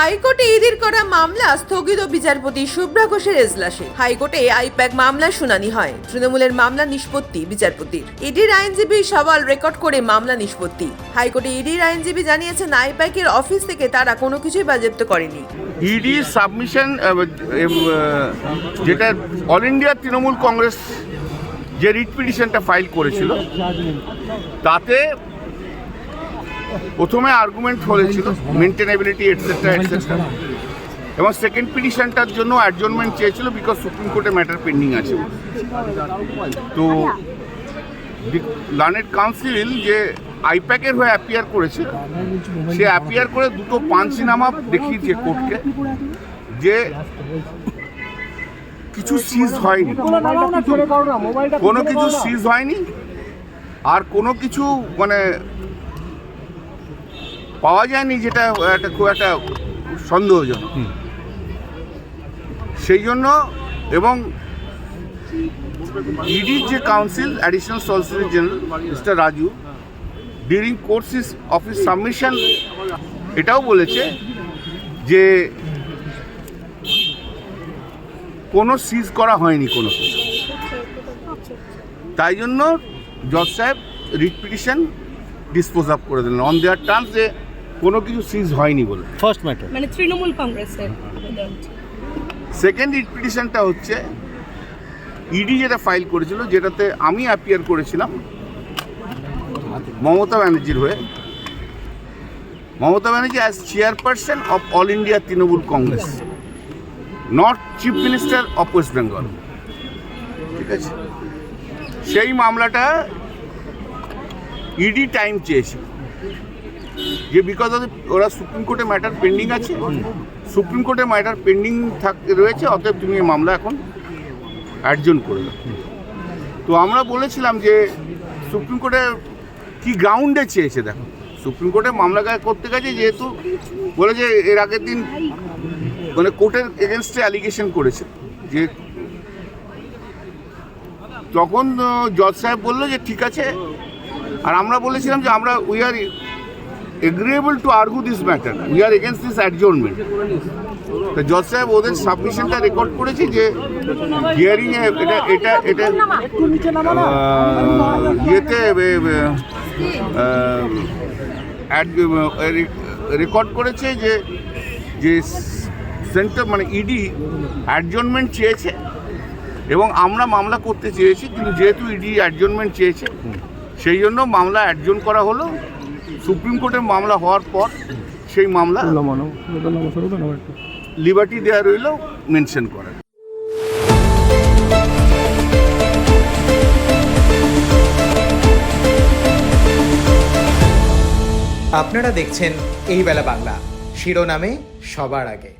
হাইকোর্টে ইডির করা মামলা স্থগিত বিচারপতি শুভ্রা ঘোষের এজলাসে। হাইকোর্টে আইপ্যাক মামলা শুনানি হয়। তৃণমূলের মামলা নিষ্পত্তি বিচারপতির। ইডির আইনজীবী সওয়াল রেকর্ড করে মামলা নিষ্পত্তি। হাইকোর্টে ইডির আইনজীবী জানিয়েছেন, আইপ্যাকের অফিস থেকে তারা কোনো কিছুই বাজেপ্ত করেনি। ইডি সাবমিশন যেটা অল ইন্ডিয়া তৃণমূল কংগ্রেস যে রিট পিটিশনটা ফাইল করেছিল, তাতে প্রথমে আর্গুমেন্ট হয়েছিল maintainability et cetera et cetera এবং সেকেন্ড পিটিশনটার জন্য অ্যাডজনমেন্ট চেয়েছিল বিকজ সুপ্রিম কোর্টে ম্যাটার পেন্ডিং আছে। তো লার্নেড কাউন্সিল যে আইপ্যাকের হয়ে অ্যাপিয়ার করেছে, সে অ্যাপিয়ার করে দুটো পাঞ্চিনামা দেখিয়েছে কোর্টকে যে কিছু সিজ হয়নি। কোনো কিছু সিজ হয়নি, আর কোনো কিছু মানে পাওয়া যায়নি যেটা একটা খুব একটা সন্দেহজনক। সেই জন্য এবং ইডির যে counsel additional solicitor general mister Raju during courses of his submission এটাও বলেছে যে কোনো সিজ করা হয়নি কোনো কিছু। তাই জন্য জজ সাহেব রিট পিটিশন ডিসপোজ আপ করে দিলেন। অন দেয়ার টার্মস যে কোনো কিছু সিজ হয়নি বলে। ফার্স্ট ম্যাটার মানে তৃণমূল কংগ্রেসের সেকেন্ড পিটিশনটা হচ্ছে ইডি যেটা ফাইল করেছিল যেটাতে আমি অ্যাপিয়ার করেছিলাম মমতা ব্যানার্জির হয়ে। Mamata Banerjee as chairperson of All India Trinamool Congress not chief minister of West Bengal ঠিক আছে? সেই মামলাটা ইডি টাইম চেয়েছিল। যে বিকজ অফ ওরা সুপ্রিম কোর্টে ম্যাটার পেন্ডিং আছে। সুপ্রিম কোর্টে ম্যাটার পেন্ডিং থাক রয়েছে অতএব তুমি এই মামলা এখন অ্যাডজন করে দাও। তো আমরা বলেছিলাম যে সুপ্রিম কোর্টে কি গ্রাউন্ডে চেয়েছে দেখো। সুপ্রিম কোর্টে মামলা গায়ে করতে গেছে যেহেতু বলে যে এর আগের দিন মানে কোর্টের এগেনস্টে অ্যালিগেশন করেছে। যে তখন জজ সাহেব বলল যে ঠিক আছে আর আমরা বলেছিলাম যে আমরা we are agreeable to argue this matter we are against this adjournment তো জজ সাহেব ওদের সাবমিশনটা রেকর্ড করেছে যে হিয়ারিং এটা এটা এটা আহ, ইয়েতে রেকর্ড করেছে যে যে সেন্টার মানে ইডি অ্যাডজনমেন্ট চেয়েছে এবং আমরা মামলা করতে চেয়েছি কিন্তু যেহেতু ইডি অ্যাডজনমেন্ট চেয়েছে সেই জন্য মামলা অ্যাডজন করা হলো সুপ্রিম কোর্টে মামলা হওয়ার পর সেই মামলা লিবার্টি দেওয়া রইল মেনশন করেন। আপনারা দেখছেন এই বেলা বাংলা। শিরোনামে সবার আগে।